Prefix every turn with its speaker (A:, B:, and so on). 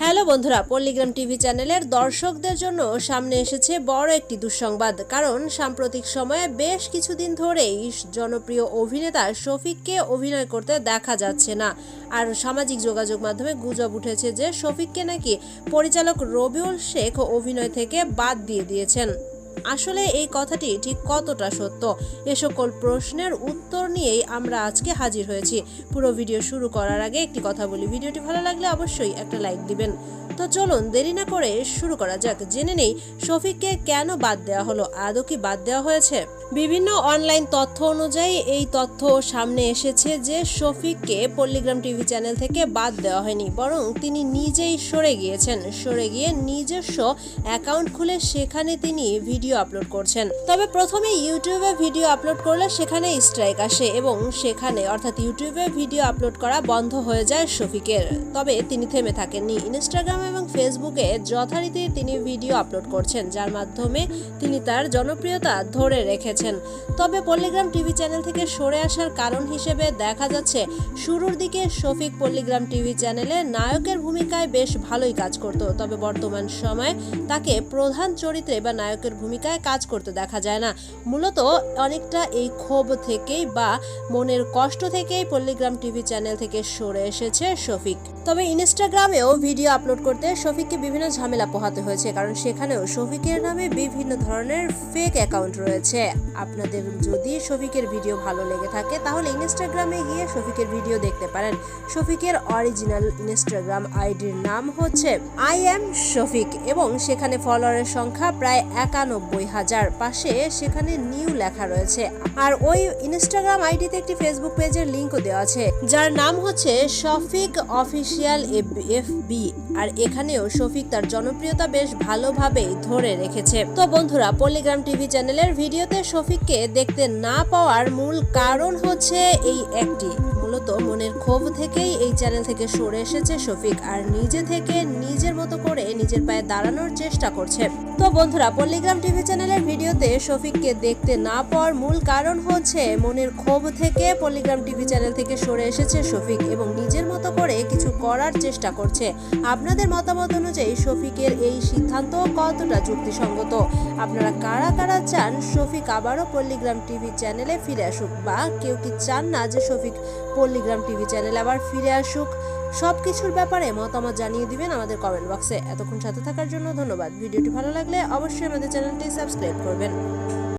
A: Hello বন্ধুরা, পল্লিগ্রাম TV চ্যানেলের দর্শকদের জন্য সামনে এসেছে বড় একটি দুঃসংবাদ, কারণ সাম্প্রতিক সময়ে বেশ কিছুদিন ধরেই জনপ্রিয় অভিনেতা শফিককে অভিনয় করতে দেখা যাচ্ছে না। আর সামাজিক যোগাযোগ মাধ্যমে গুজব উঠেছে যে শফিককে নাকি পরিচালক রবিউল শেখ অভিনয় থেকে বাদ দিয়ে দিয়েছেন। আসলে এই কথাটি ঠিক কতটা সত্য? এ সকল প্রশ্নের উত্তর নিয়েই আমরা আজকে হাজির হয়েছি। পুরো ভিডিও শুরু করার আগে একটি কথা বলি। ভিডিওটি ভালো লাগলে অবশ্যই একটা লাইক দিবেন। তো চলুন দেরি না করে শুরু করা যাক। জেনে নেই শফিককে কেন বাদ দেওয়া হলো? আদৌ কি বাদ দেওয়া হয়েছে? বিভিন্ন অনলাইন তথ্য অনুযায়ী এই তথ্য সামনে এসেছে যে শফিককে পল্লিগ্রাম টিভি চ্যানেল থেকে বাদ দেওয়া হয়নি, বরং তিনি নিজেই সরে গিয়েছেন। সরে গিয়ে নিজস্ব অ্যাকাউন্ট খুলে সেখানে তিনি ভিডিও আপলোড করছেন। তবে প্রথমে ইউটিউবে ভিডিও আপলোড করলে সেখানে স্ট্রাইক আসে এবং সেখানে অর্থাৎ ইউটিউবে ভিডিও আপলোড করা বন্ধ হয়ে যায় শফিকের। তবে তিনি থেমে থাকেননি। ইনস্টাগ্রাম এবং ফেসবুকে যথারীতি তিনি ভিডিও আপলোড করছেন, যার মাধ্যমে তিনি তার জনপ্রিয়তা ধরে রেখেছেন। তবে পল্লিগ্রাম টিভি চ্যানেল থেকে সরে আসার কারণ হিসেবে দেখা যাচ্ছে, শুরুর দিকে শফিক পল্লিগ্রাম টিভি চ্যানেলে নায়কের ভূমিকায় বেশ ভালোই কাজ করত। তবে বর্তমান সময়ে তাকে প্রধান চরিত্রে বা নায়কের ভূমিকায় কাজ করতে দেখা যায় না। মূলত অনেকটা এই ক্ষোভ থেকেই বা মনের কষ্ট থেকেই পল্লিগ্রাম টিভি চ্যানেল থেকে সরে এসেছে শফিক। তবে ইনস্টাগ্রামেও ভিডিও আপলোড করতে শফিককে বিভিন্ন ঝামেলা পোহাতে হয়েছে, কারণ সেখানেও শফিকের নামে বিভিন্ন ধরনের ফেক অ্যাকাউন্ট রয়েছে। আপনাদের যদি শফিকের ভিডিও ভালো লেগে থাকে, তাহলে ইনস্টাগ্রামে গিয়ে শফিকের ভিডিও দেখতে পারেন। শফিকের অরিজিনাল ইনস্টাগ্রাম আইডির নাম হচ্ছে আই এম শফিক এবং সেখানে ফলোয়ারের সংখ্যা প্রায় একানব্বই হাজার পাশে সেখানে নিউ লেখা রয়েছে। আর ওই ইনস্টাগ্রাম আইডিতে একটি ফেসবুক পেজের লিঙ্কও দেওয়া আছে, যার নাম হচ্ছে শফিক অফিসিয়াল এফ বি। আর এখানেও শফিক তার জনপ্রিয়তা বেশ ভালোভাবেই ধরে রেখেছে। তো বন্ধুরা পল্লিগ্রাম টিভি চ্যানেলের ভিডিওতে শফিককে দেখতে না পাওয়ার মূল কারণ হচ্ছে এই একটি। মূলত মনের ক্ষোভ থেকেই এই চ্যানেল থেকে সরে এসেছে শফিক, আর নিজে থেকে নিজের মতো করে নিজের পায়ে দাঁড়ানোর চেষ্টা করছে। তো বন্ধুরা পল্লিগ্রাম টিভি চ্যানেলের ভিডিওতে শফিককে দেখতে না পাওয়ার মূল কারণ হচ্ছে মনের ক্ষোভ থেকে পল্লিগ্রাম টিভি চ্যানেল থেকে সরে এসেছে শফিক এবং নিজের মতো করে কিছু করার চেষ্টা করছে। আপনাদের মতামত অনুযায়ী শফিকের এই সিদ্ধান্ত কতটা যুক্তিসঙ্গত? আপনারা কারা কারা চান শফিক আবারও পল্লিগ্রাম টিভি চ্যানেলে ফিরে আসুক বা কেউ কি চান না যে শফিক পল্লিগ্রাম টিভি চ্যানেলে আবার ফিরে আসুক? সব কিছুর ব্যাপারে মতামত জানিয়ে দিবেন আমাদের কমেন্ট বক্সে এতক্ষণ সাথে থাকার জন্য ধন্যবাদ। ভিডিওটি ভালো লাগলে অবশ্যই আমাদের চ্যানেলটি সাবস্ক্রাইব করবেন।